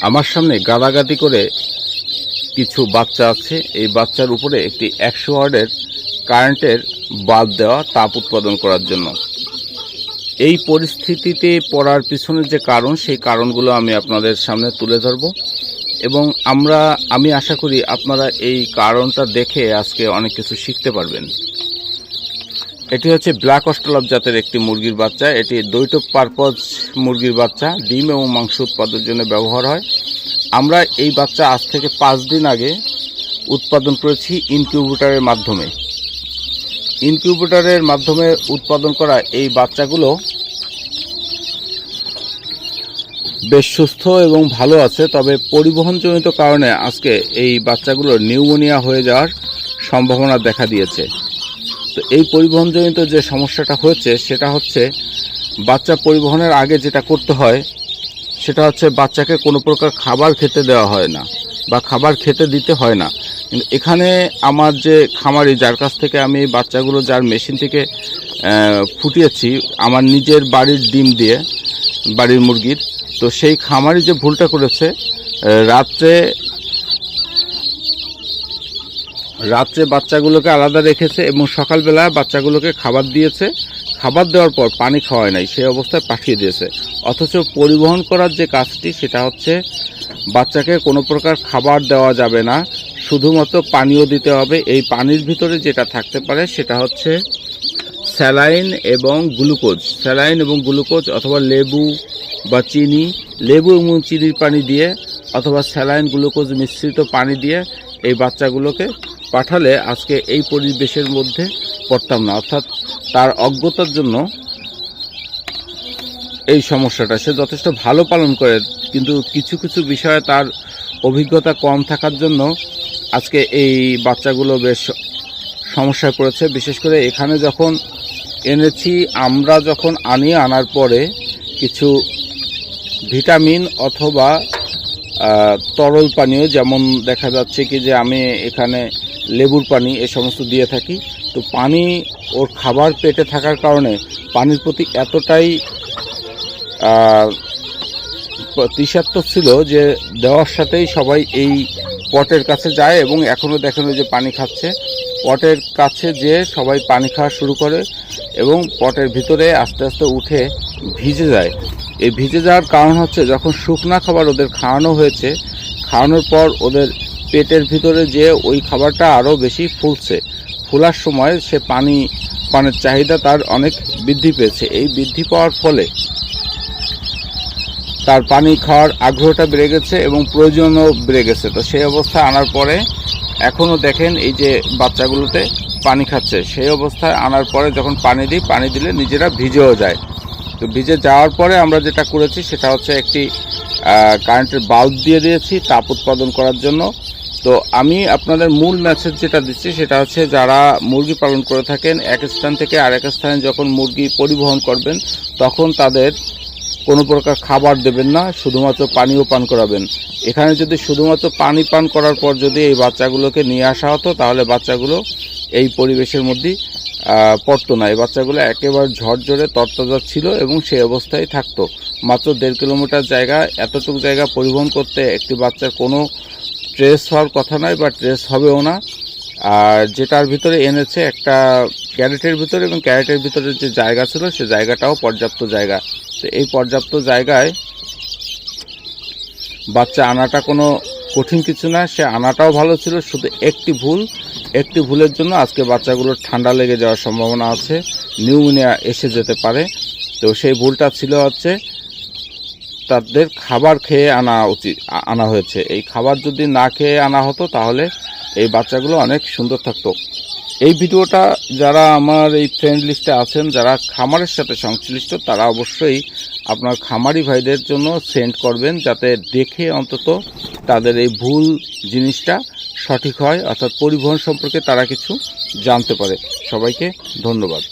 আমার সামনে গাদাগাদি করে কিছু বাচ্চা আছে। এই বাচ্চার উপরে একটি একশো ওয়ার্ডের কারেন্টের বাদ দেওয়া, তাপ উৎপাদন করার জন্য। এই পরিস্থিতিতে পড়ার পিছনে যে কারণ, সেই কারণগুলো আমি আপনাদের সামনে তুলে ধরব। এবং আমরা, আমি আশা করি আপনারা এই কারণটা দেখে আজকে অনেক কিছু শিখতে পারবেন। এটি হচ্ছে ব্ল্যাক অস্ট্রালভ জাতের একটি মুরগির বাচ্চা। এটি দ্বৈত পারপজ মুরগির বাচ্চা। ডিম এবং মাংস উৎপাদনের জন্য ব্যবহার হয়। আমরা এই বাচ্চা আজ থেকে পাঁচ দিন আগে উৎপাদন করেছি ইনকিউবেটরের মাধ্যমে। ইনকিউবেটরের মাধ্যমে উৎপাদন করা এই বাচ্চাগুলো বেশ সুস্থ এবং ভালো আছে, তবে পরিবহনজনিত কারণে আজকে এই বাচ্চাগুলোর নিউমোনিয়া হয়ে যাওয়ার সম্ভাবনা দেখা দিয়েছে। তো এই পরিবহনজনিত যে সমস্যাটা হয়েছে, সেটা হচ্ছে বাচ্চা পরিবহনের আগে যেটা করতে হয়, সেটা হচ্ছে বাচ্চাকে কোনো প্রকার খাবার খেতে দেওয়া হয় না বা খাবার খেতে দিতে হয় না। কিন্তু এখানে আমার যে খামারি, যার কাছ থেকে আমি বাচ্চাগুলো, যার মেশিন থেকে ফুটিয়েছি, আমার নিজের বাড়ির ডিম দিয়ে, বাড়ির মুরগির, তো সেই খামারি যে ভুলটা করেছে রাত্রে রাত্রে বাচ্চাগুলোকে আলাদা রেখেছে এবং সকালবেলা বাচ্চাগুলোকে খাবার দিয়েছে। খাবার দেওয়ার পর পানি খাওয়ায় নাই, সেই অবস্থায় পাঠিয়ে দিয়েছে। অথচ পরিবহন করার যে কাজটি, সেটা হচ্ছে বাচ্চাকে কোনো প্রকার খাবার দেওয়া যাবে না। শুধুমাত্র পানীয় দিতে হবে। এই পানির ভিতরে যেটা থাকতে পারে, সেটা হচ্ছে স্যালাইন এবং গ্লুকোজ। স্যালাইন এবং গ্লুকোজ অথবা লেবু বা চিনি, লেবু এবং চিনির পানি দিয়ে অথবা স্যালাইন, গ্লুকোজ মিশ্রিত পানি দিয়ে এই বাচ্চাগুলোকে পাঠালে আজকে এই পরিবেশের মধ্যে পড়তাম না। অর্থাৎ তার অজ্ঞতার জন্য এই সমস্যাটা, সে যথেষ্ট ভালো পালন করে, কিন্তু কিছু কিছু বিষয়ে তার অভিজ্ঞতা কম থাকার জন্য আজকে এই বাচ্চাগুলো বেশ সমস্যায় পড়েছে। বিশেষ করে এখানে যখন এনেছি, আমরা যখন আনি আনার পরে কিছু ভিটামিন অথবা তরল পানীয় যেমন দেখা যাচ্ছে কি যে আমি এখানে লেবুর পানি এ সমস্ত দিয়ে থাকি। তো পানি ওর খাবার পেটে থাকার কারণে পানির প্রতি এতটাই আহ, তৃষাত্মক ছিল যে দেওয়ার সাথেই সবাই এই পটের কাছে যায় এবং এখনও দেখেন যে পানি খাচ্ছে। পটের কাছে যে সবাই পানি খাওয়া শুরু করে এবং পটের ভিতরে আস্তে আস্তে উঠে ভিজে যায়। এই ভিজে যাওয়ার কারণ হচ্ছে যখন শুকনা খাবার ওদের খাওয়ানো হয়েছে, খাওয়ানোর পর ওদের পেটের ভিতরে যে ওই খাবারটা আরও বেশি ফুলছে, ফুলার সময় সে পানি, পানের চাহিদা তার অনেক বৃদ্ধি পেয়েছে। এই বৃদ্ধি পাওয়ার ফলে তার পানি খাওয়ার আগ্রহটা বেড়ে গেছে এবং প্রয়োজনও বেড়ে গেছে। তো সেই অবস্থায় আনার পরে এখনও দেখেন এই যে বাচ্চাগুলোতে পানি খাচ্ছে। সেই অবস্থায় আনার পরে যখন পানি দিই, পানি দিলে নিজেরা ভিজেও যায়। তো ভিজে যাওয়ার পরে আমরা যেটা করেছি সেটা হচ্ছে একটি কারেন্টের বাল্ব দিয়ে দিয়েছি তাপ উৎপাদন করার জন্য। তো আমি আপনাদের মূল মেসেজ যেটা দিচ্ছি সেটা হচ্ছে যারা মুরগি পালন করে থাকেন, এক স্থান থেকে আরেক স্থানে যখন মুরগি পরিবহন করবেন, তখন তাদের কোনো প্রকার খাবার দেবেন না, শুধুমাত্র পানীয় পান করাবেন। এখানে যদি শুধুমাত্র পানি পান করার পর যদি এই বাচ্চাগুলোকে নিয়ে আসা হতো, তাহলে বাচ্চাগুলো এই পরিবেশের মধ্যেই পড়তো না। এই বাচ্চাগুলো একেবারে ঝরঝরে তরতাজা ছিল এবং সেই অবস্থায় থাকতো। মাত্র দেড় কিলোমিটার জায়গা, এতটুকু জায়গা পরিবহন করতে একটি বাচ্চার কোনো ট্রেস হওয়ার কথা নয় বা ট্রেস হবেও না। আর যেটার ভিতরে এনেছে একটা ক্যারেটের ভিতরে এবং ক্যারেটের ভিতরে যে জায়গা ছিল, সে জায়গাটাও পর্যাপ্ত জায়গা। তো এই পর্যাপ্ত জায়গায় বাচ্চা আনাটা কোনো কঠিন কিছু না, সে আনাটাও ভালো ছিল, শুধু একটি ভুল। একটি ভুলের জন্য আজকে বাচ্চাগুলোর ঠান্ডা লেগে যাওয়ার সম্ভাবনা আছে। নিউমোনিয়া এসে যেতে পারে। তো সেই ভুলটা ছিল হচ্ছে, তাদের খাবার খেয়ে আনা উচিত আনা হয়েছে। এই খাবার যদি না খেয়ে আনা হতো, তাহলে এই বাচ্চাগুলো অনেক সুন্দর থাকতো। এই ভিডিওটা যারা আমার এই ফ্রেন্ড লিস্টে আছেন, যারা খামারের সাথে সংশ্লিষ্ট, তারা অবশ্যই আপনার খামারি ভাইদের জন্য সেন্ড করবেন যাতে দেখে অন্তত তাদের এই ভুল জিনিসটা সঠিক হয়, অর্থাৎ পরিবহন সম্পর্কে তারা কিছু জানতে পারে। সবাইকে ধন্যবাদ।